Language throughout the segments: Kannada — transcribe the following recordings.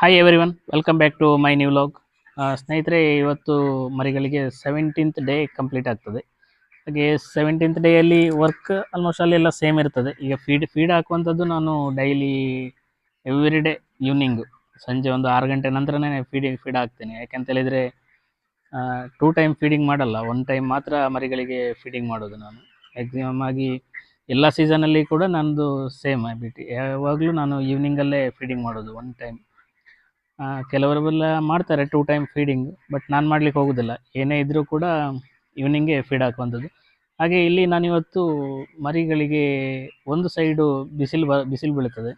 Hi everyone welcome back to my new vlog ಸ್ನೇಹಿತರೆ, ಇವತ್ತು ಮರಿಗಳಿಗೆ ಸೆವೆಂಟೀನ್ತ್ ಡೇ ಕಂಪ್ಲೀಟ್ ಆಗ್ತದೆ. ಹಾಗೆ ಸೆವೆಂಟೀನ್ತ್ ಡೇಯಲ್ಲಿ ವರ್ಕ್ ಆಲ್ಮೋಸ್ಟ್ ಅಲ್ಲೆಲ್ಲ ಸೇಮ್ ಇರ್ತದೆ. ಈಗ ಫೀಡ್ ಫೀಡ್ ಹಾಕುವಂಥದ್ದು ನಾನು ಡೈಲಿ ಎವ್ರಿ ಡೇ ಈವ್ನಿಂಗು ಸಂಜೆ ಒಂದು ಆರು ಗಂಟೆ ನಂತರನೇ ಫೀಡಿಂಗ್ ಫೀಡ್ ಹಾಕ್ತೇನೆ. ಯಾಕೆಂತ ಹೇಳಿದರೆ ಟೂ ಟೈಮ್ ಫೀಡಿಂಗ್ ಮಾಡಲ್ಲ. ಒನ್ ಟೈಮ್ ಮಾತ್ರ ಮರಿಗಳಿಗೆ ಫೀಡಿಂಗ್ ಮಾಡೋದು ನಾನು. ಮ್ಯಾಕ್ಸಿಮಮ್ ಆಗಿ ಎಲ್ಲ ಸೀಸನಲ್ಲಿ ಕೂಡ ನನ್ನದು ಸೇಮ್ ಹ್ಯಾಬಿಟ್ ಯಾವಾಗಲೂ ನಾನು ಈವ್ನಿಂಗಲ್ಲೇ ಫೀಡಿಂಗ್ ಮಾಡೋದು ಒನ್ ಟೈಮ್ ಕೆಲವರೆಲ್ಲ ಮಾಡ್ತಾರೆ ಟೂ ಟೈಮ್ ಫೀಡಿಂಗ್ ಬಟ್ ನಾನು ಮಾಡ್ಲಿಕ್ಕೆ ಹೋಗೋದಿಲ್ಲ. ಏನೇ ಇದ್ದರೂ ಕೂಡ ಈವ್ನಿಂಗೇ ಫೀಡ್ ಹಾಕುವಂಥದ್ದು. ಹಾಗೆ ಇಲ್ಲಿ ನಾನಿವತ್ತು ಮರಿಗಳಿಗೆ ಒಂದು ಸೈಡು ಬಿಸಿಲು ಬ, ಬಿಸಿಲು ಬೀಳುತ್ತದೆ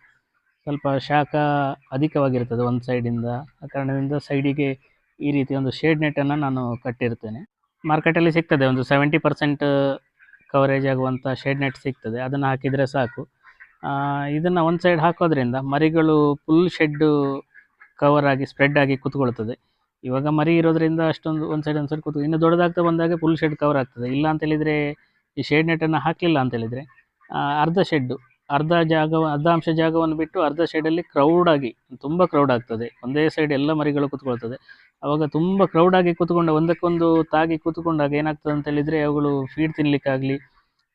ಸ್ವಲ್ಪ ಶಾಖ ಅಧಿಕವಾಗಿರ್ತದೆ ಒಂದು ಸೈಡಿಂದ ಆ ಕಾರಣದಿಂದ ಸೈಡಿಗೆ ಈ ರೀತಿ ಒಂದು ಶೇಡ್ ನೆಟ್ಟನ್ನು ನಾನು ಕಟ್ಟಿರ್ತೇನೆ. ಮಾರ್ಕೆಟಲ್ಲಿ ಸಿಗ್ತದೆ ಒಂದು ಸೆವೆಂಟಿ ಪರ್ಸೆಂಟ್ ಕವರೇಜ್ ಆಗುವಂಥ ಶೇಡ್ ನೆಟ್ ಸಿಗ್ತದೆ. ಅದನ್ನು ಹಾಕಿದರೆ ಸಾಕು. ಇದನ್ನು ಒಂದು ಸೈಡ್ ಹಾಕೋದ್ರಿಂದ ಮರಿಗಳು ಫುಲ್ ಶೆಡ್ಡು ಕವರ್ ಆಗಿ ಸ್ಪ್ರೆಡ್ ಆಗಿ ಕೂತ್ಕೊಳ್ತದೆ. ಇವಾಗ ಮರಿ ಇರೋದ್ರಿಂದ ಅಷ್ಟೊಂದು ಒಂದು ಸೈಡ್ ಒಂದು ಸೈಡ್ ಕೂತು ಇನ್ನು ದೊಡ್ಡದಾಗ್ತಾ ಬಂದಾಗ ಫುಲ್ ಶೆಡ್ ಕವರ್ ಆಗ್ತದೆ. ಇಲ್ಲ ಅಂತ ಹೇಳಿದರೆ ಈ ಶೇಡ್ ನೆಟ್ಟನ್ನು ಹಾಕಲಿಲ್ಲ ಅಂತ ಹೇಳಿದರೆ ಅರ್ಧ ಶೆಡ್ಡು ಅರ್ಧ ಜಾಗ ಅರ್ಧ ಅಂಶ ಜಾಗವನ್ನು ಬಿಟ್ಟು ಅರ್ಧ ಶೆಡಲ್ಲಿ ಆಗಿ, ತುಂಬ ಕ್ರೌಡ್ ಆಗ್ತದೆ. ಒಂದೇ ಸೈಡ್ ಎಲ್ಲ ಮರಿಗಳು ಕೂತ್ಕೊಳ್ತದೆ. ಅವಾಗ ತುಂಬ ಕ್ರೌಡಾಗಿ ಕೂತ್ಕೊಂಡು, ಒಂದಕ್ಕೊಂದು ತಾಗಿ ಕೂತ್ಕೊಂಡಾಗ ಏನಾಗ್ತದೆ ಅಂತ ಹೇಳಿದರೆ ಅವುಗಳು ಫೀಡ್ ತಿನ್ನಲಿಕ್ಕಾಗಲಿ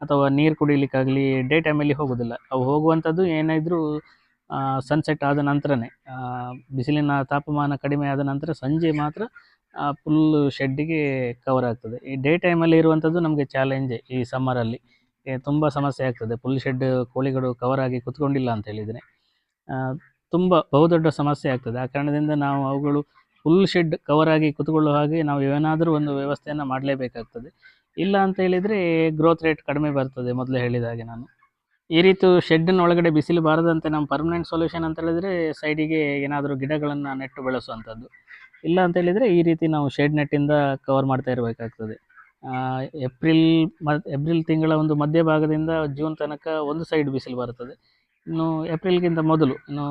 ಅಥವಾ ನೀರು ಕುಡಿಲಿಕ್ಕಾಗಲಿ ಡೇ ಟೈಮಲ್ಲಿ ಹೋಗೋದಿಲ್ಲ. ಅವು ಹೋಗುವಂಥದ್ದು ಏನಾದರೂ ಸನ್ಸೆಟ್ ಆದ ನಂತರನೇ ಬಿಸಿಲಿನ ತಾಪಮಾನ ಕಡಿಮೆ ಆದ ನಂತರ ಸಂಜೆ ಮಾತ್ರ ಫುಲ್ ಶೆಡ್ಡಿಗೆ ಕವರ್ ಆಗ್ತದೆ. ಈ ಡೇ ಟೈಮಲ್ಲಿ ಇರುವಂಥದ್ದು ನಮಗೆ ಚಾಲೆಂಜೇ ಈ ಸಮ್ಮರಲ್ಲಿ ತುಂಬ ಸಮಸ್ಯೆ ಆಗ್ತದೆ. ಫುಲ್ ಶೆಡ್ ಕೋಳಿಗಳು ಕವರ್ ಆಗಿ ಕುತ್ಕೊಂಡಿಲ್ಲ ಅಂತ ಹೇಳಿದರೆ. ತುಂಬ ಬಹುದೊಡ್ಡ ಸಮಸ್ಯೆ ಆಗ್ತದೆ. ಆ ಕಾರಣದಿಂದ ನಾವು ಅವುಗಳು ಫುಲ್ ಶೆಡ್ ಕವರ್ ಆಗಿ ಕುತ್ಕೊಳ್ಳುವ ಹಾಗೆ ನಾವು ಏನಾದರೂ ಒಂದು ವ್ಯವಸ್ಥೆಯನ್ನು ಮಾಡಲೇಬೇಕಾಗ್ತದೆ. ಇಲ್ಲ ಅಂತ ಹೇಳಿದರೆ ಗ್ರೋತ್ ರೇಟ್ ಕಡಿಮೆ ಬರ್ತದೆ ಮೊದಲು ಹೇಳಿದ ಹಾಗೆ ನಾನು. ಈ ರೀತಿ ಶೆಡ್ಡಿನ ಒಳಗಡೆ ಬಿಸಿಲು ಬಾರದಂತೆ ನಮ್ಮ ಪರ್ಮನೆಂಟ್ ಸೊಲ್ಯೂಷನ್ ಅಂತ ಹೇಳಿದರೆ ಸೈಡಿಗೆ ಏನಾದರೂ ಗಿಡಗಳನ್ನು ನೆಟ್ಟು ಬೆಳೆಸುವಂಥದ್ದು. ಇಲ್ಲ ಅಂತ ಹೇಳಿದರೆ ಈ ರೀತಿ ನಾವು ಶೆಡ್ ನೆಟ್ಟಿಂದ ಕವರ್ ಮಾಡ್ತಾ ಇರಬೇಕಾಗ್ತದೆ. ಏಪ್ರಿಲ್ ಮ ಏಪ್ರಿಲ್ ತಿಂಗಳ ಒಂದು ಮಧ್ಯಭಾಗದಿಂದ ಜೂನ್ ತನಕ ಒಂದು ಸೈಡ್ ಬಿಸಿಲು ಬರುತ್ತದೆ. ಇನ್ನು ಏಪ್ರಿಲ್ಗಿಂತ ಮೊದಲು, ಇನ್ನು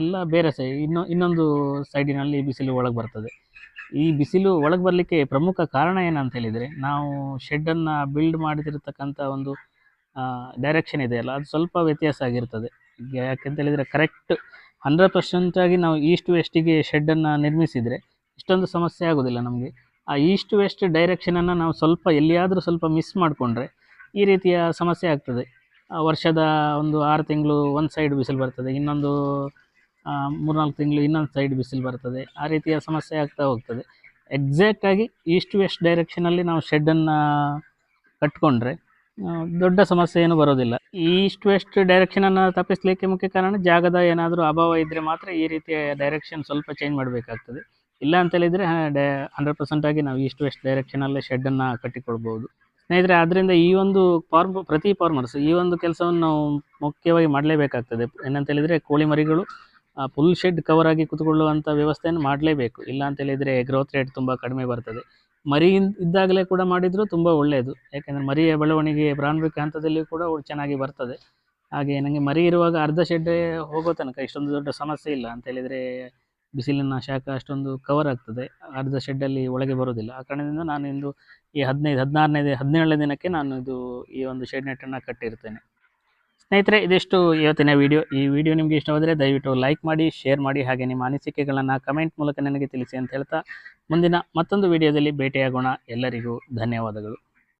ಎಲ್ಲ ಬೇರೆ ಸೈಡ್ ಇನ್ನು, ಇನ್ನೊಂದು ಸೈಡಿನಲ್ಲಿ ಬಿಸಿಲು ಒಳಗೆ ಬರ್ತದೆ. ಈ ಬಿಸಿಲು ಒಳಗೆ ಬರಲಿಕ್ಕೆ ಪ್ರಮುಖ ಕಾರಣ ಏನಂತ ಹೇಳಿದರೆ ನಾವು ಶೆಡ್ಡನ್ನು ಬಿಲ್ಡ್ ಮಾಡಿದಿರತಕ್ಕಂಥ ಒಂದು ಡೈರೆಕ್ಷನ್ ಇದೆಯಲ್ಲ ಅದು ಸ್ವಲ್ಪ ವ್ಯತ್ಯಾಸ ಆಗಿರ್ತದೆ. ಯಾಕೆಂತ ಹೇಳಿದರೆ ಕರೆಕ್ಟ್ ಹಂಡ್ರೆಡ್ ಪರ್ಸೆಂಟಾಗಿ ನಾವು ಈಸ್ಟ್ ವೆಸ್ಟಿಗೆ ಶೆಡ್ಡನ್ನು ನಿರ್ಮಿಸಿದರೆ ಇಷ್ಟೊಂದು ಸಮಸ್ಯೆ ಆಗೋದಿಲ್ಲ ನಮಗೆ. ಆ ಈಸ್ಟ್ ವೆಸ್ಟ್ ಡೈರೆಕ್ಷನನ್ನು ನಾವು ಸ್ವಲ್ಪ ಎಲ್ಲಿಯಾದರೂ ಸ್ವಲ್ಪ ಮಿಸ್ ಮಾಡಿಕೊಂಡ್ರೆ ಈ ರೀತಿಯ ಸಮಸ್ಯೆ ಆಗ್ತದೆ. ವರ್ಷದ ಒಂದು ಆರು ತಿಂಗಳು ಒಂದು ಸೈಡ್ ಬಿಸಿಲು ಬರ್ತದೆ, ಇನ್ನೊಂದು ಮೂರ್ನಾಲ್ಕು ತಿಂಗಳು ಇನ್ನೊಂದು ಸೈಡ್ ಬಿಸಿಲು ಬರ್ತದೆ, ಆ ರೀತಿಯ ಸಮಸ್ಯೆ ಆಗ್ತಾ ಹೋಗ್ತದೆ. ಎಕ್ಸಾಕ್ಟಾಗಿ ಈಸ್ಟ್ ವೆಸ್ಟ್ ಡೈರೆಕ್ಷನಲ್ಲಿ ನಾವು ಶೆಡ್ಡನ್ನು ಕಟ್ಕೊಂಡ್ರೆ ದೊಡ್ಡ ಸಮಸ್ಯೆ ಏನು ಬರೋದಿಲ್ಲ. ಈಸ್ಟ್ ವೆಸ್ಟ್ ಅನ್ನ ತಪ್ಪಿಸ್ಲಿಕ್ಕೆ ಮುಖ್ಯ ಕಾರಣ ಜಾಗದ ಏನಾದರೂ ಅಭಾವ ಇದ್ದರೆ ಮಾತ್ರ ಈ ರೀತಿಯ ಡೈರೆಕ್ಷನ್ ಸ್ವಲ್ಪ ಚೇಂಜ್ ಮಾಡಬೇಕಾಗ್ತದೆ. ಇಲ್ಲ ಅಂತ ಹೇಳಿದರೆ ಹಂಡ್ರೆಡ್ ಪರ್ಸೆಂಟಾಗಿ ನಾವು ಈಸ್ಟ್ ವೆಸ್ಟ್ ಶೆಡ್ ಅನ್ನ ಕಟ್ಟಿಕೊಳ್ಬೋದು ಸ್ನೇಹಿತರೆ, ಆದ್ರಿಂದ ಈ ಒಂದು ಫಾರ್ಮ್ ಪ್ರತಿ ಫಾರ್ಮರ್ಸ್ ಈ ಒಂದು ಕೆಲಸವನ್ನು ನಾವು ಮುಖ್ಯವಾಗಿ ಮಾಡಲೇಬೇಕಾಗ್ತದೆ. ಏನಂತ ಹೇಳಿದರೆ ಕೋಳಿ ಮರಿಗಳು ಫುಲ್ ಶೆಡ್ ಕವರ್ ಆಗಿ ಕುತ್ಕೊಳ್ಳುವಂತ ವ್ಯವಸ್ಥೆಯನ್ನು ಮಾಡಲೇಬೇಕು. ಇಲ್ಲ ಅಂತ ಹೇಳಿದ್ರೆ ಗ್ರೋತ್ ರೇಟ್ ತುಂಬಾ ಕಡಿಮೆ ಬರ್ತದೆ. ಮರಿ ಇದ್ದಾಗಲೇ ಕೂಡ ಮಾಡಿದರೂ ತುಂಬ ಒಳ್ಳೆಯದು ಯಾಕೆಂದರೆ ಮರಿಯ ಬೆಳವಣಿಗೆ ಪ್ರಾರಂಭಿಕ ಹಂತದಲ್ಲಿ ಕೂಡ ಚೆನ್ನಾಗಿ ಬರ್ತದೆ. ಹಾಗೆ ನನಗೆ ಮರಿ ಇರುವಾಗ ಅರ್ಧ ಶೆಡ್ ಹೋಗೋ ತನಕ ಇಷ್ಟೊಂದು ದೊಡ್ಡ ಸಮಸ್ಯೆ ಇಲ್ಲ ಅಂತ ಹೇಳಿದರೆ ಬಿಸಿಲಿನ ಶಾಖ ಅಷ್ಟೊಂದು ಕವರ್ ಆಗ್ತದೆ. ಅರ್ಧ ಶೆಡ್ಡಲ್ಲಿ ಒಳಗೆ ಬರೋದಿಲ್ಲ. ಆ ಕಾರಣದಿಂದ ನಾನು ಇಂದು ಈ ಹದಿನೈದು, ಹದಿನಾರನೇ ಹದಿನೇಳನೇ ದಿನಕ್ಕೆ ನಾನು ಇದು ಈ ಒಂದು ಶೆಡ್ ನೆಟ್ಟನ್ನು ಕಟ್ಟಿರ್ತೇನೆ. ಸ್ನೇಹಿತರೆ, ಇದಿಷ್ಟು ಇವತ್ತಿನ ವಿಡಿಯೋ. ಈ ವಿಡಿಯೋ ನಿಮಗೆ ಇಷ್ಟವಾದರೆ ದಯವಿಟ್ಟು ಲೈಕ್ ಮಾಡಿ, ಶೇರ್ ಮಾಡಿ, ಹಾಗೆ ನಿಮ್ಮ ಅನಿಸಿಕೆಗಳನ್ನು ಕಮೆಂಟ್ ಮೂಲಕ ನನಗೆ ತಿಳಿಸಿ ಅಂತ ಹೇಳ್ತಾ ಮುಂದಿನ ಮತ್ತೊಂದು ವಿಡಿಯೋದಲ್ಲಿ ಭೇಟಿಯಾಗೋಣ. ಎಲ್ಲರಿಗೂ ಧನ್ಯವಾದಗಳು.